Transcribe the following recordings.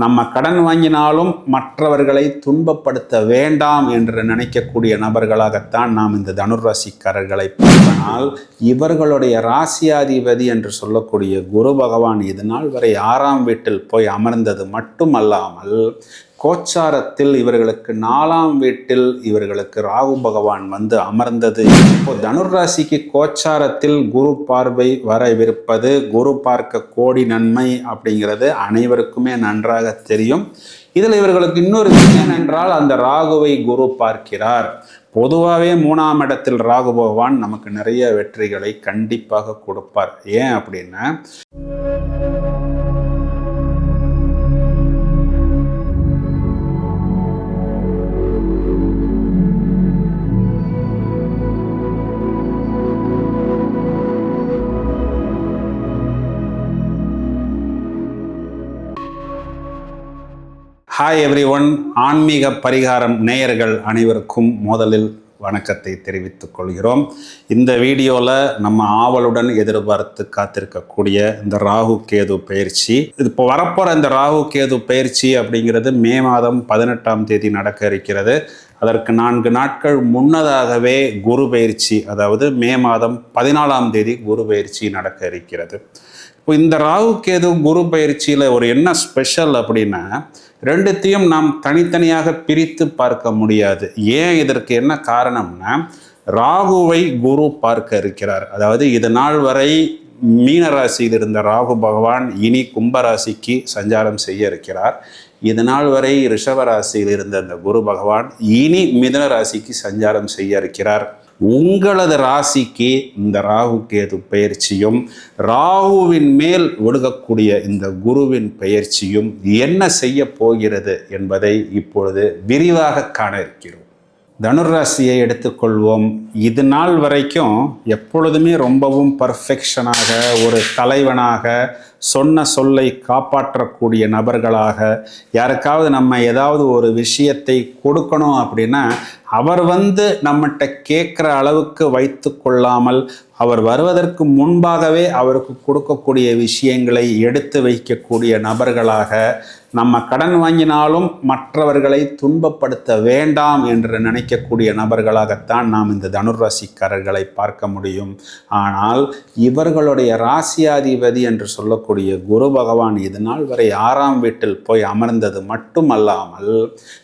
நம்ம கடன் வாங்கினாலும் மற்றவர்களை துன்பப்படுத்த வேண்டாம் என்று நினைக்கக்கூடிய நபர்களாகத்தான் நாம் இந்த தனுராசிக்காரர்களை பார்த்தால் இவர்களுடைய ராசியாதிபதி என்று சொல்லக்கூடிய குரு பகவான் இது நாள் வரை ஆறாம் வீட்டில் போய் அமர்ந்தது மட்டுமல்லாமல் கோச்சாரத்தில் இவர்களுக்கு நாலாம் வீட்டில் இவர்களுக்கு ராகு பகவான் வந்து அமர்ந்தது. இப்போ தனுர்ராசிக்கு கோச்சாரத்தில் குரு பார்வை வரவிருப்பது குரு பார்க்க கோடி நன்மை அப்படிங்கிறது அனைவருக்குமே நன்றாக தெரியும். இதில் இவர்களுக்கு இன்னொரு விஷயம் என்றால் அந்த ராகுவை குரு பார்க்கிறார். பொதுவாகவே மூணாம் இடத்தில் ராகு பகவான் நமக்கு நிறைய வெற்றிகளை கண்டிப்பாக கொடுப்பார். ஏன் அப்படின்னா ஹாய் எவ்ரி ஒன் ஆன்மீக பரிகாரம் நேயர்கள் அனைவருக்கும் முதலில் வணக்கத்தை தெரிவித்துக் கொள்கிறோம். இந்த வீடியோவில் நம்ம ஆவலுடன் எதிர்பார்த்து காத்திருக்கக்கூடிய இந்த ராகு கேது பயிற்சி. இது இப்போ வரப்போகிற இந்த ராகு கேது பயிற்சி அப்படிங்கிறது மே மாதம் பதினெட்டாம் தேதி நடக்க இருக்கிறது. அதற்கு நான்கு நாட்கள் முன்னதாகவே குரு பயிற்சி அதாவது மே மாதம் பதினாலாம் தேதி குரு பயிற்சி நடக்க இருக்கிறது. இப்போ இந்த ராகு கேது குரு பயிற்சியில் ஒரு என்ன ஸ்பெஷல் அப்படின்னா ரெண்டுத்தையும் நாம் தனித்தனியாக பிரித்து பார்க்க முடியாது. ஏன் இதற்கு என்ன காரணம்னா ராகுவை குரு பார்க்க இருக்கிறார். அதாவது இது நாள் வரை மீன ராசியில் இருந்த ராகு பகவான் இனி கும்பராசிக்கு சஞ்சாரம் செய்ய இருக்கிறார். இது நாள் வரை ரிஷப ராசியில் இருந்த அந்த குரு பகவான் இனி மிதன ராசிக்கு சஞ்சாரம் செய்ய இருக்கிறார். உங்களது ராசிக்கு இந்த ராகு கேது பயிற்சியும் ராகுவின் மேல் ஒழுகக்கூடிய இந்த குருவின் பயிற்சியும் என்ன செய்ய போகிறது என்பதை இப்பொழுது விரிவாக காண இருக்கிறோம். தனுராசியை எடுத்துக்கொள்வோம். இது நாள் வரைக்கும் எப்பொழுதுமே ரொம்பவும் பர்ஃபெக்ஷனாக ஒரு தலைவனாக சொன்ன சொல்லை காப்பாற்றக்கூடிய நபர்களாக யாருக்காவது நம்ம ஏதாவது ஒரு விஷயத்தை கொடுக்கணும் அப்படின்னா அவர் வந்து நம்மகிட்ட கேட்குற அளவுக்கு வைத்து கொள்ளாமல் அவர் வருவதற்கு முன்பாகவே அவருக்கு கொடுக்கக்கூடிய விஷயங்களை எடுத்து வைக்கக்கூடிய நபர்களாக நம்ம கடன் வாங்கினாலும் மற்றவர்களை துன்பப்படுத்த வேண்டாம் என்று நினைக்கக்கூடிய நபர்களாகத்தான் நாம் இந்த தனுராசிக்காரர்களை பார்க்க முடியும். ஆனால் இவர்களுடைய ராசியாதிபதி என்று சொல்லக்கூடிய குரு பகவான் இது நாள் வரை ஆறாம் வீட்டில் போய் அமர்ந்தது மட்டுமல்லாமல்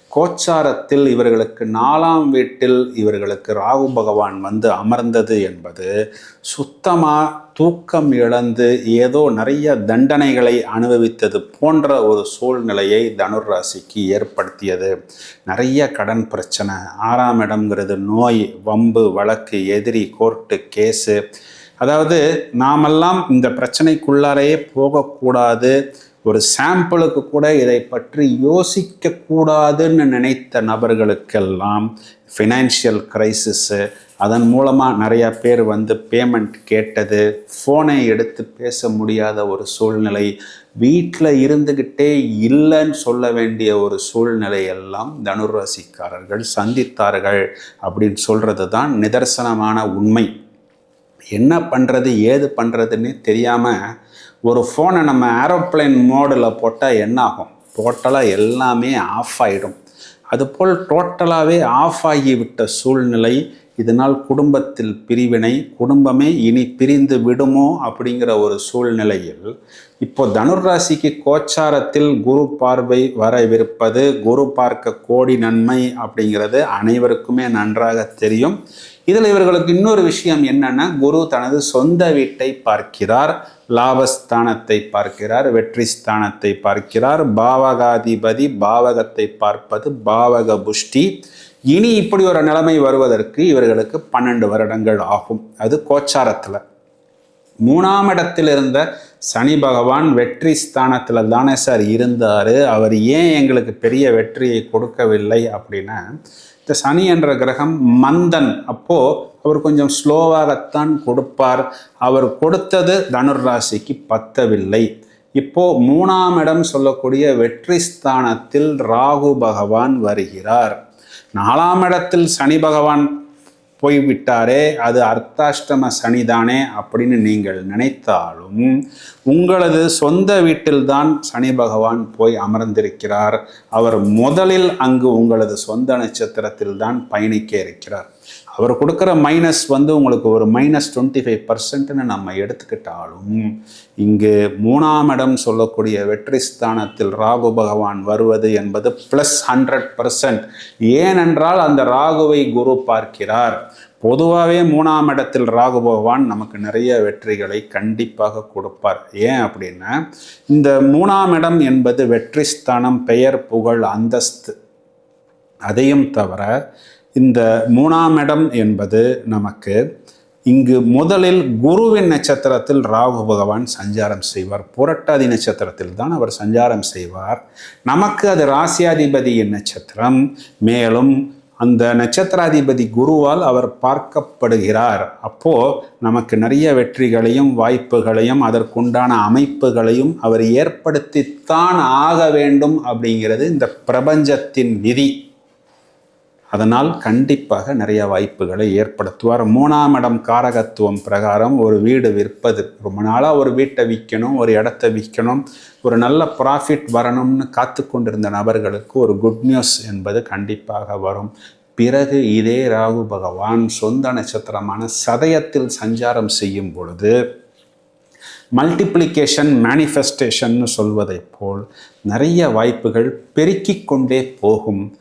கோச்சாரத்தில் இவர்களுக்கு நாலாம் வீட்டில் இவர்களுக்கு ராகு பகவான் வந்து அமர்ந்தது என்பது சுத்தமாக தூக்கம் இழந்து ஏதோ நிறைய தண்டனைகளை அனுபவித்தது போன்ற ஒரு சூழ்நிலையை தனுர் ராசிக்கு ஏற்படுத்தியது. நிறைய கடன் பிரச்சனை. ஆறாம் இடம்ங்கிறது நோய் வம்பு வழக்கு எதிரி கோர்ட்டு கேஸு அதாவது நாமெல்லாம் இந்த பிரச்சனைக்குள்ளாரையே போகக்கூடாது. ஒரு சாம்பிளுக்கு கூட இதை பற்றி யோசிக்க கூடாதுன்னு நினைத்த நபர்களுக்கெல்லாம் ஃபினான்ஷியல் கிரைசிஸ்ஸு அதன் மூலமாக நிறையா பேர் வந்து பேமெண்ட் கேட்டது ஃபோனை எடுத்து பேச முடியாத ஒரு சூழ்நிலை வீட்டில் இருந்துக்கிட்டே இல்லைன்னு சொல்ல வேண்டிய ஒரு சூழ்நிலை எல்லாம் தனுராசிக்காரர்கள் சந்தித்தார்கள் அப்படின்னு சொல்கிறது தான் நிதர்சனமான உண்மை. என்ன பண்ணுறது ஏது பண்ணுறதுன்னு தெரியாமல் ஒரு ஃபோனை நம்ம ஏரோப்ளேன் மோடில் போட்டால் என்ன ஆகும் டோட்டலாக எல்லாமே ஆஃப் ஆகிடும் அதுபோல் டோட்டலாகவே ஆஃப் ஆகிவிட்ட சூழ்நிலை இதனால் குடும்பத்தில் பிரிவினை குடும்பமே இனி பிரிந்து விடுமோ அப்படிங்கிற ஒரு சூழ்நிலையில் இப்போ தனுர்ராசிக்கு கோச்சாரத்தில் குரு பார்வை வரவிருப்பது குரு பார்க்க கோடி நன்மை அப்படிங்கிறது அனைவருக்குமே நன்றாக தெரியும். இதில் இவர்களுக்கு இன்னொரு விஷயம் என்னன்னா குரு தனது சொந்த வீட்டை பார்க்கிறார் லாபஸ்தானத்தை பார்க்கிறார் வெற்றி ஸ்தானத்தை பார்க்கிறார் பாவகாதிபதி பாவகத்தை பார்ப்பது பாவக புஷ்டி. இனி இப்படி ஒரு நிலைமை வருவதற்கு இவர்களுக்கு பன்னெண்டு வருடங்கள் ஆகும். அது கோச்சாரத்தில். மூணாம் இடத்தில் இருந்த சனி பகவான் வெற்றி ஸ்தானத்தில் தானே சார் இருந்தார். அவர் ஏன் எங்களுக்கு பெரிய வெற்றியை கொடுக்கவில்லை அப்படின்னா இந்த சனி என்ற கிரகம் மந்தன். அப்போது அவர் கொஞ்சம் ஸ்லோவாகத்தான் கொடுப்பார். அவர் கொடுத்தது தனுர்ராசிக்கு பத்தவில்லை. இப்போ மூணாம் இடம் சொல்லக்கூடிய வெற்றி ஸ்தானத்தில் ராகு பகவான் வருகிறார். நாலாம் இடத்தில் சனி பகவான் போய்விட்டாரே அது அர்த்தாஷ்டம சனிதானே அப்படின்னு நீங்கள் நினைத்தாலும் உங்களது சொந்த வீட்டில்தான் சனி பகவான் போய் அமர்ந்திருக்கிறார். அவர் முதலில் அங்கு உங்களது சொந்த நட்சத்திரத்தில் தான் பயணிக்க இருக்கிறார். அவர் கொடுக்குற மைனஸ் வந்து உங்களுக்கு ஒரு மைனஸ் டுவெண்ட்டி ஃபைவ் பர்சன்ட்னு நம்ம எடுத்துக்கிட்டாலும் இங்கு மூணாம் இடம் சொல்லக்கூடிய வெற்றி ஸ்தானத்தில் ராகு பகவான் வருவது என்பது ப்ளஸ் ஹண்ட்ரட் பர்சன்ட் ஏனென்றால் அந்த ராகுவை குரு பார்க்கிறார். பொதுவாகவே மூணாம் இடத்தில் ராகு பகவான் நமக்கு நிறைய வெற்றிகளை கண்டிப்பாக கொடுப்பார். ஏன் அப்படின்னா இந்த மூணாம் இடம் என்பது வெற்றி ஸ்தானம் பெயர் புகழ் அந்தஸ்து. அதையும் தவிர இந்த மூணாம் இடம் என்பது நமக்கு இங்கு முதலில் குருவின் நட்சத்திரத்தில் ராகு பகவான் சஞ்சாரம் செய்வார். புரட்டாதி நட்சத்திரத்தில் தான் அவர் சஞ்சாரம் செய்வார். நமக்கு அது ராசியாதிபதியின் நட்சத்திரம். மேலும் அந்த நட்சத்திராதிபதி குருவால் அவர் பார்க்கப்படுகிறார். அப்போ நமக்கு நிறைய வெற்றிகளையும் வாய்ப்புகளையும் அதற்குண்டான அமைப்புகளையும் அவர் ஏற்படுத்தித்தான் ஆக வேண்டும் அப்படிங்கிறது இந்த பிரபஞ்சத்தின் நிதி. அதனால் கண்டிப்பாக நிறைய வாய்ப்புகளை ஏற்படுத்துவார். மூணாம் இடம் காரகத்துவம் பிரகாரம் ஒரு வீடு விற்பது. ரொம்ப நாளாக ஒரு வீட்டை விற்கணும் ஒரு இடத்த விற்கணும் ஒரு நல்ல ப்ராஃபிட் வரணும்னு காத்து கொண்டிருந்த நபர்களுக்கு ஒரு குட் நியூஸ் என்பது கண்டிப்பாக வரும். பிறகு இதே ராகு பகவான் சொந்த நட்சத்திரமான சதயத்தில் சஞ்சாரம் செய்யும் பொழுது மல்டிப்ளிகேஷன் மேனிஃபெஸ்டேஷன் சொல்வதைப் போல் நிறைய வாய்ப்புகள் பெருக்கிக் கொண்டே போகும்.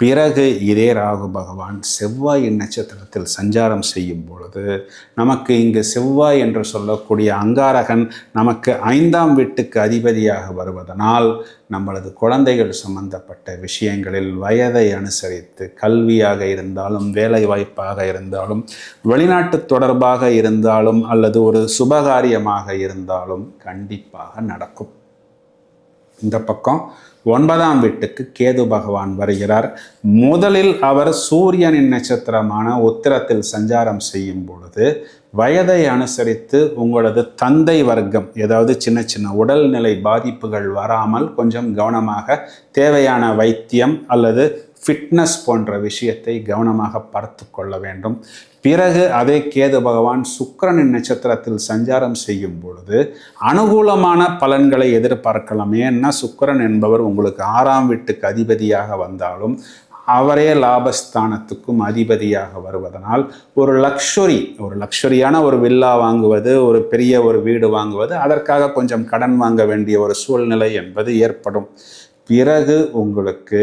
பிறகு இதே ராகு பகவான் செவ்வாய் நட்சத்திரத்தில் சஞ்சாரம் செய்யும் பொழுது நமக்கு இங்கு செவ்வாய் என்று சொல்லக்கூடிய அங்காரகன் நமக்கு ஐந்தாம் வீட்டுக்கு அதிபதியாக வருவதனால் நம்மளது குழந்தைகள் சம்பந்தப்பட்ட விஷயங்களில் வயதை அனுசரித்து கல்வியாக இருந்தாலும் வேலை வாய்ப்பாக இருந்தாலும் வெளிநாட்டு தொடர்பாக இருந்தாலும் அல்லது ஒரு சுபகாரியமாக இருந்தாலும் கண்டிப்பாக நடக்கும். இந்த பக்கம் ஒன்பதாம் வீட்டுக்கு கேது பகவான் வருகிறார். முதலில் அவர் சூரியனின் நட்சத்திரமான உத்திரத்தில் சஞ்சாரம் செய்யும் பொழுது வயதை அனுசரித்து உங்களது தந்தை வர்க்கம் ஏதாவது சின்ன சின்ன உடல்நிலை பாதிப்புகள் வராமல் கொஞ்சம் கவனமாக தேவையான வைத்தியம் அல்லது ஃபிட்னஸ் போன்ற விஷயத்தை கவனமாக பார்த்து கொள்ள வேண்டும். பிறகு அதே கேது பகவான் சுக்கரனின் நட்சத்திரத்தில் சஞ்சாரம் செய்யும் பொழுது அனுகூலமான பலன்களை எதிர்பார்க்கலாம். ஏன்னா சுக்கரன் என்பவர் உங்களுக்கு ஆறாம் வீட்டுக்கு அதிபதியாக வந்தாலும் அவரே லாபஸ்தானத்துக்கும் அதிபதியாக வருவதனால் ஒரு லக்ஷுரி ஒரு லக்ஷுரியான ஒரு வில்லா வாங்குவது ஒரு பெரிய ஒரு வீடு வாங்குவது அதற்காக கொஞ்சம் கடன் வாங்க வேண்டிய ஒரு சூழ்நிலை என்பது ஏற்படும். பிறகு உங்களுக்கு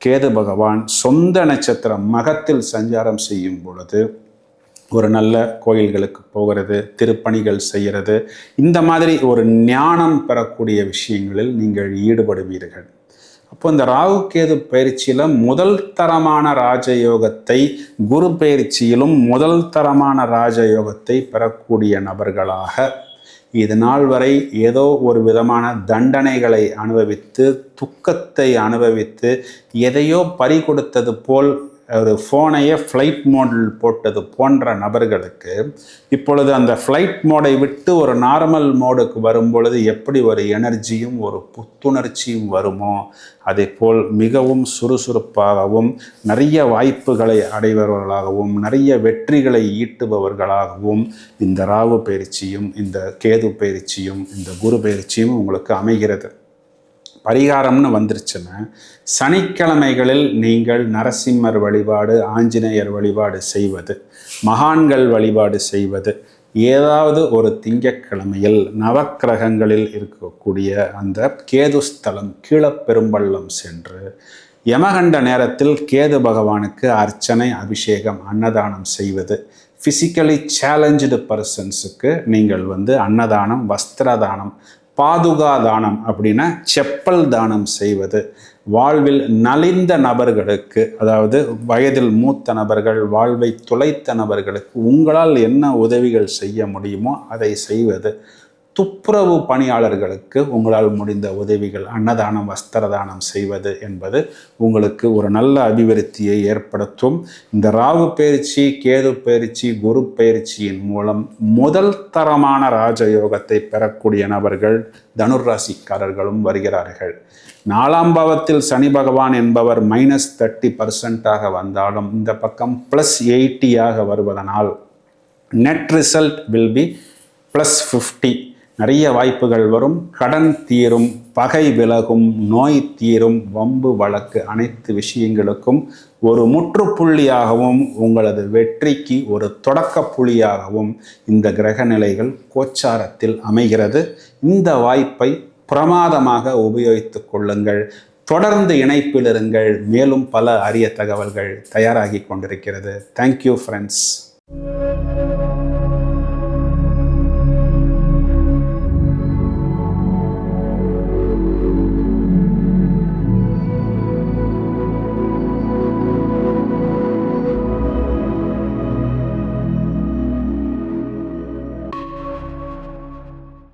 கேது பகவான் சொந்த நட்சத்திரம் மகத்தில் சஞ்சாரம் செய்யும் பொழுது ஒரு நல்ல கோயில்களுக்கு போகிறது திருப்பணிகள் செய்கிறது. இந்த மாதிரி ஒரு ஞானம் பெறக்கூடிய விஷயங்களில் நீங்கள் ஈடுபடுவீர்கள். அப்போ இந்த ராகு கேது பயிற்சியில் முதல் தரமான ராஜயோகத்தை குரு பயிற்சியிலும் முதல் தரமான ராஜயோகத்தை பெறக்கூடிய நபர்களாக இது நாள் வரை ஏதோ ஒரு விதமான தண்டனைகளை அனுபவித்து துக்கத்தை அனுபவித்து எதையோ பறி கொடுத்தது போல் ஒரு ஃபோனையே ஃப்ளைட் மோடில் போட்டது போன்ற நபர்களுக்கு இப்பொழுது அந்த ஃப்ளைட் மோடை விட்டு ஒரு நார்மல் மோடுக்கு வரும்பொழுது எப்படி ஒரு எனர்ஜியும் ஒரு புத்துணர்ச்சியும் வருமோ அதே போல் மிகவும் சுறுசுறுப்பாகவும் நிறைய வாய்ப்புகளை அடைபவர்களாகவும் நிறைய வெற்றிகளை ஈட்டுபவர்களாகவும் இந்த ராகு பயிற்சியும் இந்த கேது பயிற்சியும் இந்த குரு பயிற்சியும் உங்களுக்கு அமைகிறது. பரிகாரம்னு வந்துருச்சுன்னா சனிக்கிழமைகளில் நீங்கள் நரசிம்மர் வழிபாடு ஆஞ்சநேயர் வழிபாடு செய்வது மகான்கள் வழிபாடு செய்வது ஏதாவது ஒரு திங்கக்கிழமையில் நவக்கிரகங்களில் இருக்கக்கூடிய அந்த கேதுஸ்தலம் கீழப்பெரும்பள்ளம் சென்று யமகண்ட நேரத்தில் கேது பகவானுக்கு அர்ச்சனை அபிஷேகம் அன்னதானம் செய்வது ஃபிசிக்கலி சேலஞ்சு பர்சன்ஸுக்கு நீங்கள் வந்து அன்னதானம் வஸ்திரதானம் பாதுகா தானம் அப்படின்னா செப்பல் தானம் செய்வது. வாழ்வில் நலிந்த நபர்களுக்கு அதாவது வயதில் மூத்த நபர்கள் வாழ்வை துளைத்த நபர்களுக்கு உங்களால் என்ன உதவிகள் செய்ய முடியுமோ அதை செய்வது. துப்புரவு பணியாளர்களுக்கு உங்களால் முடிந்த உதவிகள் அன்னதானம் வஸ்திரதானம் செய்வது என்பது உங்களுக்கு ஒரு நல்ல அபிவிருத்தியை ஏற்படுத்தும். இந்த ராகு பயிற்சி கேது பயிற்சி குரு பயிற்சியின் மூலம் முதல் தரமான ராஜயோகத்தை பெறக்கூடிய நபர்கள் தனுராசிக்காரர்களும் வருகிறார்கள். நாலாம் பாவத்தில் சனி பகவான் என்பவர் மைனஸ் தேர்ட்டி பர்சன்டாக வந்தாலும் இந்த பக்கம் ப்ளஸ் எயிட்டியாக வருவதனால் net result will be plus fifty நிறைய வாய்ப்புகள் வரும். கடன் தீரும் பகை விலகும் நோய் தீரும் வம்பு வழக்கு அனைத்து விஷயங்களுக்கும் ஒரு முற்றுப்புள்ளியாகவும் உங்களது வெற்றிக்கு ஒரு தொடக்க புள்ளியாகவும் இந்த கிரக நிலைகள் கோச்சாரத்தில் அமைகிறது. இந்த வாய்ப்பை பிரமாதமாக உபயோகித்துக் கொள்ளுங்கள். தொடர்ந்து இணைப்பில் இருங்கள். மேலும் பல அரிய தகவல்கள் தயாராகி கொண்டிருக்கிறது. Thank you friends